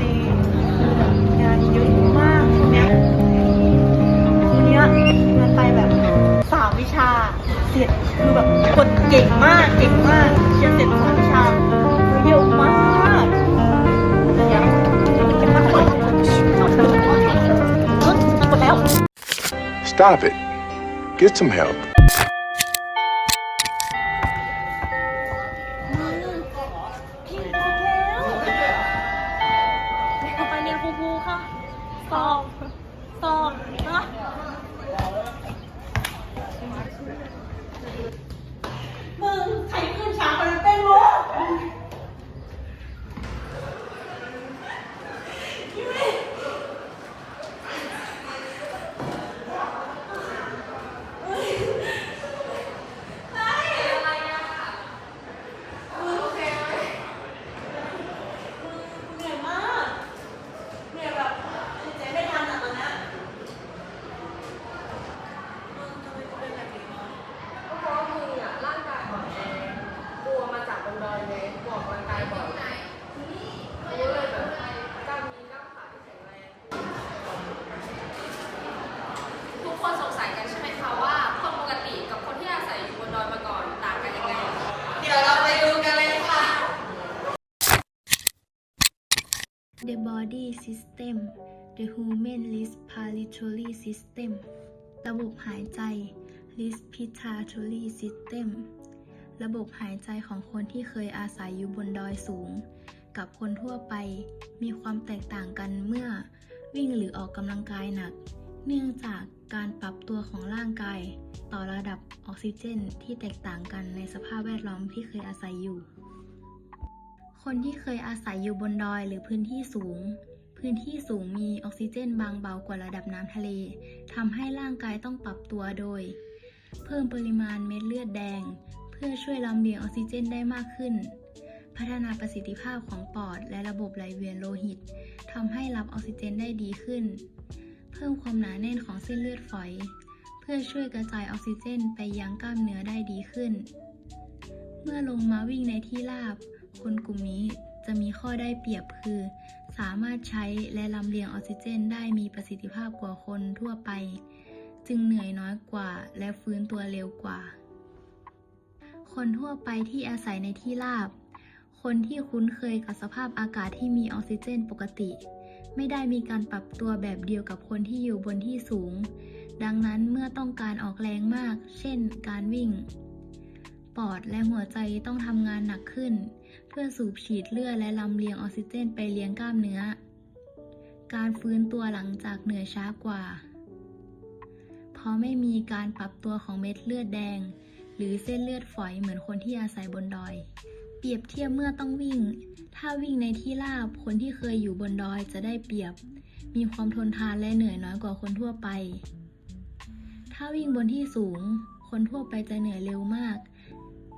มีงานเยอะมากช่วงเนี้ยช่วงเนี้ยงานไปแบบสามวิชา เสร็จคือแบบคนเก่งมากเก่งมากเชื่อเสร็จสามวิชาเยอะมากเยอะเก่งมากเลยหมดแล้ว Stop it. Get some help. มึงใครขึ้นช้าคนนั้นเป็นมึงเหนื่อยมากเหนื่อยแบบหายใจไม่ทันอะตอนเนี้ยมึงทำไมกูเป็นแบบนี้วะ ก็เพราะว่ามึงอะร่างกายอ่อนแอกลัวมาจากบนดอยเลยบอกกำลังกายบ่อยกูเลยแบบกล้ามมีกล้ามขาที่แข็งแรง ทุกคนสงสัยกันใช่ไหมคะว่าคนปกติกับคนที่อาศัยอยู่บนดอยมาก่อนต่างกันยังไง เดี๋ยวเราไปดูกันเลยค่ะ The body system the human respiratory system ระบบหายใจ respiratory system ระบบหายใจของคนที่เคยอาศัยอยู่บนดอยสูง กับคนทั่วไปมีความแตกต่างกันเมื่อวิ่งหรือออกกำลังกายหนัก เนื่องจากการปรับตัวของร่างกาย ต่อระดับออกซิเจนที่แตกต่างกันในสภาพแวดล้อมที่เคยอาศัยอยู่ คนที่เคยอาศัยอยู่บนดอยหรือพื้นที่สูง พื้นที่สูงมีออกซิเจนบางเบากว่าระดับน้ำทะเลทำให้ร่างกายต้องปรับตัวโดย เพิ่มปริมาณเม็ดเลือดแดง เพื่อช่วยลำเลียงออกซิเจนได้มากขึ้น พัฒนาประสิทธิภาพของปอดและระบบไหลเวียนโลหิตทำให้รับออกซิเจนได้ดีขึ้น เพิ่มความหนาแน่นของเส้นเลือดฝอย เพื่อช่วยกระจายออกซิเจนไปยังกล้ามเนื้อได้ดีขึ้น เมื่อลงมาวิ่งในที่ราบ คนกลุ่มนี้จะมีข้อได้เปรียบคือ สามารถใช้และลำเลียงออกซิเจนได้มีประสิทธิภาพกว่าคนทั่วไป จึงเหนื่อยน้อยกว่า และฟื้นตัวเร็วกว่า คนทั่วไปที่อาศัยในที่ราบ คนที่คุ้นเคยกับสภาพอากาศที่มีออกซิเจนปกติ ไม่ได้มีการปรับตัวแบบเดียวกับคนที่อยู่บนที่สูง ดังนั้นเมื่อต้องการออกแรงมาก เช่น การวิ่ง ปอดและหัวใจต้องทำงานหนักขึ้น เพื่อสูบฉีดเลือดและลำเลียงออกซิเจนไปเลี้ยงกล้ามเนื้อ การฟื้นตัวหลังจากเหนื่อยช้ากว่า เพราะไม่มีการปรับตัวของเม็ดเลือดแดง หรือเส้นเลือดฝอยเหมือนคนที่อาศัยบนดอย เปรียบเทียบเมื่อต้องวิ่ง ถ้าวิ่งในที่ราบคนที่เคยอยู่บนดอยจะได้เปรียบ มีความทนทานและเหนื่อยน้อยกว่าคนทั่วไป ถ้าวิ่งบนที่สูง คนทั่วไปจะเหนื่อยเร็วมาก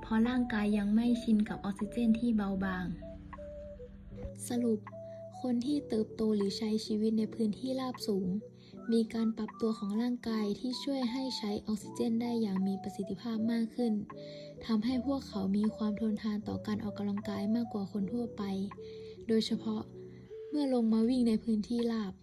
เพราะร่างกายยังไม่ชินกับออกซิเจนที่เบาบาง สรุป คนที่เติบโตหรือใช้ชีวิตในพื้นที่ราบสูง มีการปรับตัวของร่างกายที่ช่วยให้ใช้ออกซิเจนได้อย่างมีประสิทธิภาพมากขึ้นทำให้พวกเขามีความทนทานต่อการออกกำลังกายมากกว่าคนทั่วไป โดยเฉพาะเมื่อลงมาวิ่งในพื้นที่ราบ